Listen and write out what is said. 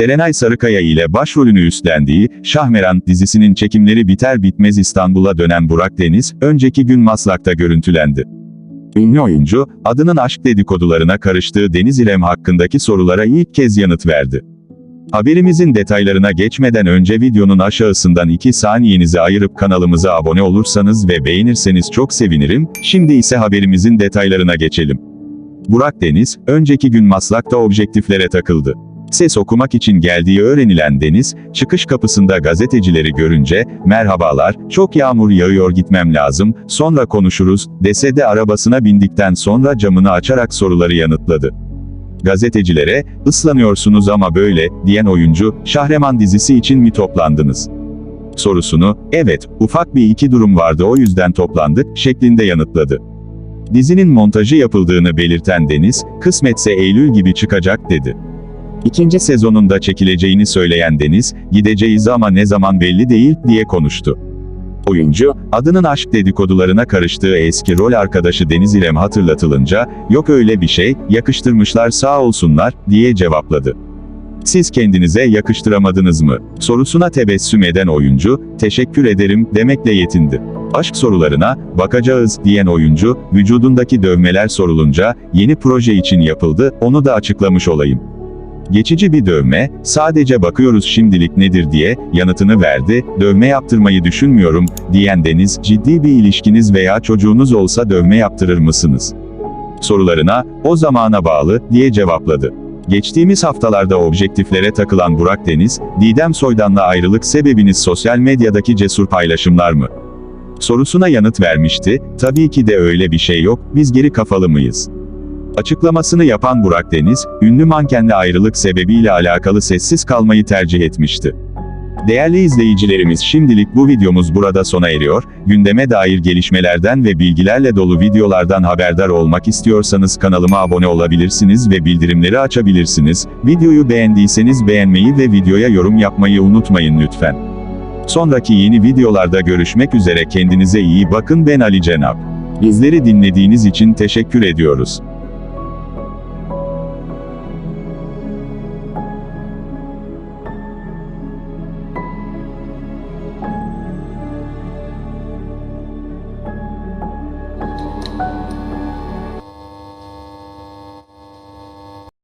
Serenay Sarıkaya ile başrolünü üstlendiği Şahmeran dizisinin çekimleri biter bitmez İstanbul'a dönen Burak Deniz, önceki gün Maslak'ta görüntülendi. Ünlü oyuncu, adının aşk dedikodularına karıştığı Deniz İrem hakkındaki sorulara ilk kez yanıt verdi. Haberimizin detaylarına geçmeden önce videonun aşağısından 2 saniyenizi ayırıp kanalımıza abone olursanız ve beğenirseniz çok sevinirim, şimdi ise haberimizin detaylarına geçelim. Burak Deniz, önceki gün Maslak'ta objektiflere takıldı. Ses okumak için geldiği öğrenilen Deniz, çıkış kapısında gazetecileri görünce, merhabalar, çok yağmur yağıyor gitmem lazım, sonra konuşuruz, dese de arabasına bindikten sonra camını açarak soruları yanıtladı. Gazetecilere, ıslanıyorsunuz ama böyle, diyen oyuncu, Şahreman dizisi için mi toplandınız? Sorusunu, evet, ufak bir iki durum vardı o yüzden toplandık, şeklinde yanıtladı. Dizinin montajı yapıldığını belirten Deniz, kısmetse Eylül gibi çıkacak dedi. İkinci sezonunda çekileceğini söyleyen Deniz, gideceğiz ama ne zaman belli değil, diye konuştu. Oyuncu, adının aşk dedikodularına karıştığı eski rol arkadaşı Deniz İrem hatırlatılınca, yok öyle bir şey, yakıştırmışlar sağ olsunlar, diye cevapladı. Siz kendinize yakıştıramadınız mı? Sorusuna tebessüm eden oyuncu, teşekkür ederim, demekle yetindi. Aşk sorularına, bakacağız, diyen oyuncu, vücudundaki dövmeler sorulunca, yeni proje için yapıldı, onu da açıklamış olayım. Geçici bir dövme, sadece bakıyoruz şimdilik nedir diye, yanıtını verdi, dövme yaptırmayı düşünmüyorum, diyen Deniz, ciddi bir ilişkiniz veya çocuğunuz olsa dövme yaptırır mısınız? Sorularına, o zamana bağlı, diye cevapladı. Geçtiğimiz haftalarda objektiflere takılan Burak Deniz, Didem Soydan'la ayrılık sebebiniz sosyal medyadaki cesur paylaşımlar mı? Sorusuna yanıt vermişti, tabii ki de öyle bir şey yok, biz geri kafalı mıyız? Açıklamasını yapan Burak Deniz, ünlü mankenle ayrılık sebebiyle alakalı sessiz kalmayı tercih etmişti. Değerli izleyicilerimiz şimdilik bu videomuz burada sona eriyor, gündeme dair gelişmelerden ve bilgilerle dolu videolardan haberdar olmak istiyorsanız kanalıma abone olabilirsiniz ve bildirimleri açabilirsiniz, videoyu beğendiyseniz beğenmeyi ve videoya yorum yapmayı unutmayın lütfen. Sonraki yeni videolarda görüşmek üzere kendinize iyi bakın ben Ali Cenap. Bizleri dinlediğiniz için teşekkür ediyoruz.